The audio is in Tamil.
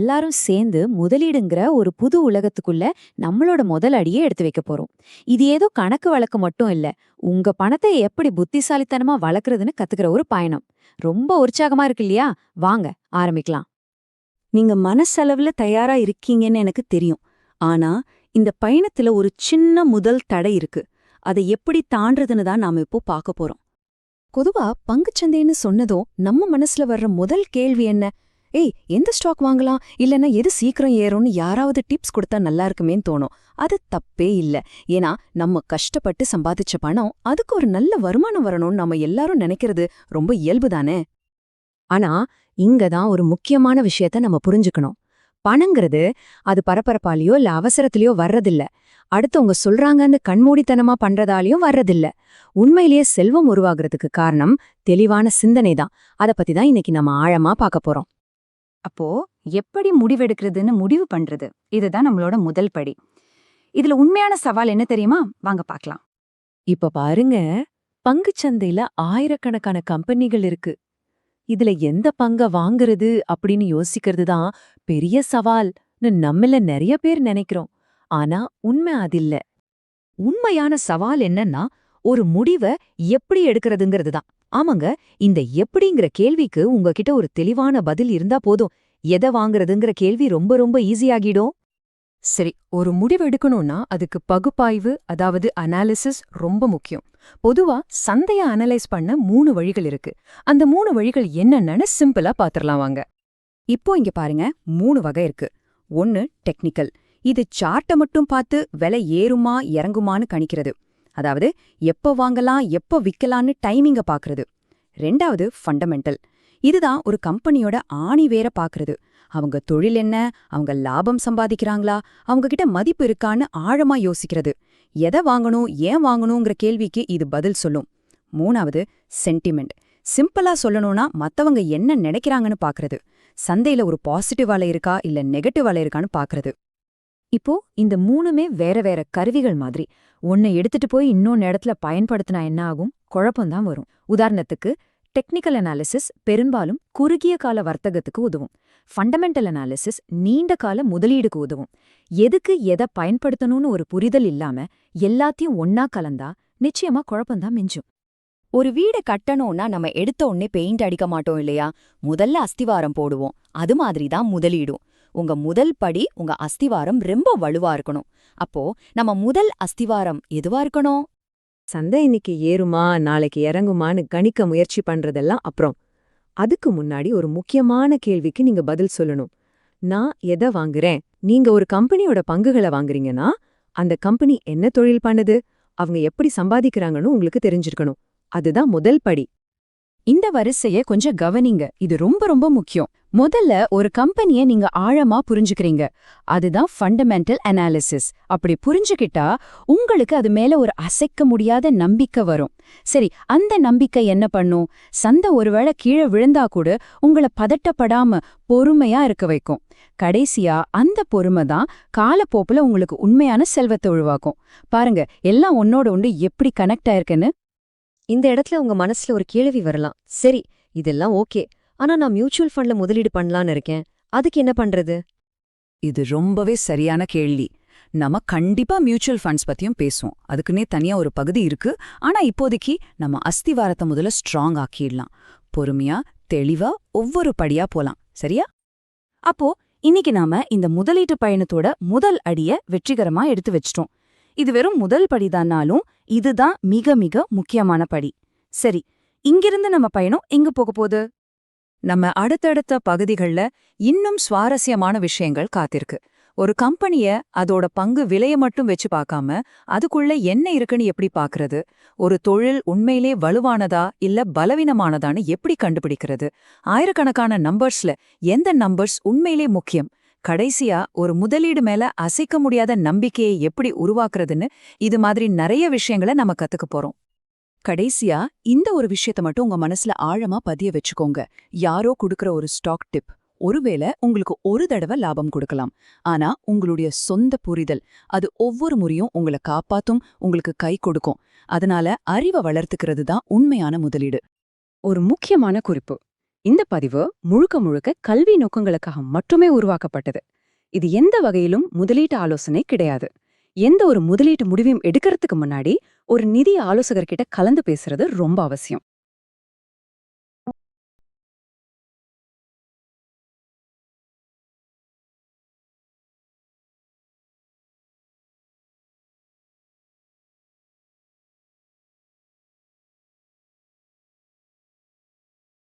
எல்லாரும் சேர்ந்து முதலீடுங்கிற ஒரு புது உலகத்துக்குள்ள நம்மளோட முதல் அடியே எடுத்து வைக்க போறோம். இது ஏதோ கணக்கு வழக்கு மட்டும் இல்ல. உங்க பணத்தை எப்படி புத்திசாலித்தனமா வளர்க்கறதுன்னு கத்துக்கிற ஒரு பயணம். ரொம்ப உற்சாகமா இருக்கு இல்லையா? வாங்க ஆரம்பிக்கலாம். நீங்க மனசளவுல தயாரா இருக்கீங்கன்னு எனக்கு தெரியும். ஆனா இந்த பயணத்துல ஒரு சின்ன முதல் தடை இருக்கு. அதை எப்படி தாண்டதுன்னு தான் நாம இப்போ பார்க்க போறோம். பொதுவா பங்குச்சந்தைன்னு சொன்னதும் நம்ம மனசுல வர்ற முதல் கேள்வி என்ன? ஏய் எந்த ஸ்டாக் வாங்கலாம்? இல்லனா எது சீக்கிரம் ஏறும்னு யாராவது டிப்ஸ் கொடுத்தா நல்லா இருக்குமேன்னு தோணும். அது தப்பே இல்ல. ஏன்னா நம்ம கஷ்டப்பட்டு சம்பாதிச்ச பணம் அதுக்கு ஒரு நல்ல வருமானம் வரணும்னு நம்ம எல்லாரும் நினைக்கிறது ரொம்ப இயல்புதானே ஆனா இங்க தான் ஒரு முக்கியமான விஷயத்த நம்ம புரிஞ்சுக்கணும். பணங்கிறது அது பரபரப்பாலேயோ இல்ல அவசரத்திலயோ வர்றதில்ல. அடுத்தவங்க சொல்றாங்கன்னு கண்மூடித்தனமா பண்றதாலயும் வர்றதில்ல. உண்மையிலேயே செல்வம் உருவாகிறதுக்கு காரணம் தெளிவான சிந்தனை தான். அத பத்தி தான் இன்னைக்கு நம்ம ஆழமா பார்க்க போறோம். அப்போ எப்படி முடிவெடுக்கிறதுன்னு முடிவு பண்றது? இதுதான் நம்மளோட முதல் படி. இதுல உண்மையான சவால் என்ன தெரியுமா? வாங்க பார்க்கலாம். இப்ப பாருங்க. பங்குச்சந்தையில ஆயிரக்கணக்கான கம்பெனிகள் இருக்கு. இதுல எந்த பங்க வாங்குறது அப்படின்னு யோசிக்கிறது தான் பெரிய சவால்னு நம்மள நிறைய பேர் நினைக்கிறோம். ஆனா உண்மை அதில்ல உண்மையான சவால் என்னன்னா ஒரு முடிவை எப்படி எடுக்கிறதுங்கிறது தான். ஆமாங்க இந்த எப்படிங்கிற கேள்விக்கு உங்ககிட்ட ஒரு தெளிவான பதில் இருந்தா போதும். எதை வாங்குறதுங்கிற கேள்வி ரொம்ப ரொம்ப ஈஸியாகிடும் சரி ஒரு முடிவு எடுக்கணும்னா அதுக்கு பகுப்பாய்வு அதாவது அனாலிசிஸ் ரொம்ப முக்கியம். பொதுவா சந்தைய அனலைஸ் பண்ண மூணு வழிகள் இருக்கு. அந்த மூணு வழிகள் என்னென்னு சிம்பிளா பாத்திரலாம் வாங்க. இப்போ இங்க பாருங்க மூணு வகை இருக்கு. ஒன்னு டெக்னிக்கல் இது சார்ட்டை மட்டும் பார்த்து விலை ஏறுமா இறங்குமான்னு கணிக்கிறது. அதாவது எப்ப வாங்கலாம் எப்ப விற்கலான்னு டைமிங்க பாக்குறது. ரெண்டாவது ஃபண்டமெண்டல் இதுதான் ஒரு கம்பெனியோட ஆணி வேற பாக்குறது. அவங்க தொழில் என்ன அவங்க லாபம் சம்பாதிக்கிறாங்களா அவங்க கிட்ட மதிப்பு இருக்கான்னு ஆழமா யோசிக்கிறது. எதை வாங்கணும் ஏன் வாங்கணுங்கிற கேள்விக்கு இது பதில் சொல்லும். மூணாவது சென்டிமெண்ட் சிம்பிளா சொல்லணும்னா மத்தவங்க என்ன நினைக்கிறாங்கன்னு பாக்குறது. சந்தையில ஒரு பாசிட்டிவ் அலை இருக்கா இல்ல நெகட்டிவ் அலை இருக்கான்னு பாக்குறது. இப்போ இந்த மூணுமே வேற வேற கருவிகள் மாதிரி. ஒன்னை எடுத்துட்டு போய் இன்னொன்னு இடத்துல பயன்படுத்தினா என்ன ஆகும்? குழப்பம்தான் வரும். உதாரணத்துக்கு டெக்னிக்கல் அனாலிசிஸ் பெரும்பாலும் குறுகிய கால வர்த்தகத்துக்கு உதவும். ஃபண்டமெண்டல் அனாலிசிஸ் நீண்ட கால முதலீடுக்கு உதவும். எதுக்கு எதை பயன்படுத்தணும்னு ஒரு புரிதல் இல்லாம எல்லாத்தையும் ஒன்னா கலந்தா நிச்சயமா குழப்பம்தான் மிஞ்சும். ஒரு வீடு கட்டணும்னா நம்ம எடுத்த உடனே பெயிண்ட் அடிக்க மாட்டோம் இல்லையா? முதல்ல அஸ்திவாரம் போடுவோம். அது மாதிரி தான் முதலீடும். உங்க முதல் படி உங்க அஸ்திவாரம் ரொம்ப வலுவா இருக்கணும். அப்போ நம்ம முதல் அஸ்திவாரம் எதுவா இருக்கணும்? சந்தை இன்னைக்கு ஏறுமா நாளைக்கு இறங்குமான்னு கணிக்க முயற்சி பண்றதெல்லாம் அப்புறம். அதுக்கு முன்னாடி ஒரு முக்கியமான கேள்விக்கு நீங்க பதில் சொல்லணும். நான் எதை வாங்குறேன்? நீங்க ஒரு கம்பெனியோட பங்குகளை வாங்குறீங்கன்னா அந்த கம்பெனி என்ன தொழில் பண்ணுது? அவங்க எப்படி சம்பாதிக்கிறாங்கன்னு உங்களுக்கு தெரிஞ்சிருக்கணும். அதுதான் முதல் படி. இந்த வரிசைய கொஞ்சம் கவனிங்க. இது ரொம்ப ரொம்ப முக்கியம். முதல்ல ஒரு கம்பெனிய நீங்க ஆழமா புரிஞ்சுக்கிறீங்க. அதுதான் ஃபண்டமெண்டல் அனாலிசிஸ் அப்படி புரிஞ்சுக்கிட்டா உங்களுக்கு அது மேல ஒரு அசைக்க முடியாத நம்பிக்கை வரும். சரி அந்த நம்பிக்கை என்ன பண்ணும்? சந்தை ஒருவேளை கீழே விழுந்தா கூட உங்களை பதட்டப்படாம பொறுமையா இருக்க வைக்கும். கடைசியா அந்த பொறுமை தான் காலப்போப்புல உங்களுக்கு உண்மையான செல்வத்தை உருவாக்கும். பாருங்க எல்லாம் ஒன்னோட ஒன்று எப்படி கனெக்ட் ஆயிருக்குன்னு. இந்த இடத்துல உங்க மனசுல ஒரு கேள்வி வரலாம். சரி இதெல்லாம் ஓகே. ஆனா நான் மியூச்சுவல் ஃபண்ட்ல முதலீடு பண்ணலான்னு இருக்கேன். அதுக்கு என்ன பண்றது? இது ரொம்பவே சரியான கேள்வி. நம்ம கண்டிப்பா மியூச்சுவல் ஃபண்ட்ஸ் பத்தியும் பேசுவோம். அதுக்குன்னே தனியா ஒரு பகுதி இருக்கு. ஆனா இப்போதைக்கு நம்ம அஸ்திவாரத்தை முதல்ல ஸ்ட்ராங் ஆக்கிடலாம். பொறுமையா தெளிவா ஒவ்வொரு படியா போலாம். சரியா? அப்போ இன்னைக்கு நாம இந்த முதலீட்டு பயணத்தோட முதல் அடிய வெற்றிகரமா எடுத்து வச்சிட்டோம். இது வெறும் முதல் படிதான்னாலும் இதுதான் மிக மிக முக்கியமான படி. சரி இங்கிருந்து நம்ம பயணம் எங்க போக போகுது? நம்ம அடுத்தடுத்த பகுதிகள்ல இன்னும் சுவாரஸ்யமான விஷயங்கள் காத்திருக்கு. ஒரு கம்பெனிய அதோட பங்கு விலைய மட்டும் வச்சு பார்க்காம அதுக்குள்ள என்ன இருக்குன்னு எப்படி பாக்குறது ஒரு தொழில் உண்மையிலே வலுவானதா இல்ல பலவீனமானதான்னு எப்படி கண்டுபிடிக்கிறது? ஆயிரக்கணக்கான நம்பர்ஸ்ல எந்த நம்பர்ஸ் உண்மையிலே முக்கியம்? கடைசியா ஒரு முதலீடு மேல அசைக்க முடியாத நம்பிக்கையை எப்படி உருவாக்குறதுன்னு இது மாதிரி நிறைய விஷயங்களை நம்ம கத்துக்க போறோம். கடைசியா இந்த ஒரு விஷயத்த மட்டும் உங்க மனசுல ஆழமா பதிய வச்சுக்கோங்க. யாரோ கொடுக்கற ஒரு ஸ்டாக் டிப் ஒருவேளை உங்களுக்கு ஒரு தடவை லாபம் கொடுக்கலாம். ஆனா உங்களுடைய சொந்த புரிதல் அது ஒவ்வொரு முறையும் உங்களை காப்பாத்தும் உங்களுக்கு கை கொடுக்கும். அதனால அறிவை வளர்த்துக்கிறது தான் உண்மையான முதலீடு. ஒரு முக்கியமான குறிப்பு. இந்த பதிவு முழுக்க முழுக்க கல்வி நோக்கங்களுக்காக மட்டுமே உருவாக்கப்பட்டது. இது எந்த வகையிலும் முதலீட்டு ஆலோசனை கிடையாது. எந்த ஒரு முதலீட்டு முடிவையும் எடுக்கிறதுக்கு முன்னாடி ஒரு நிதி ஆலோசகர்கிட்ட கலந்து பேசுறது ரொம்ப அவசியம்.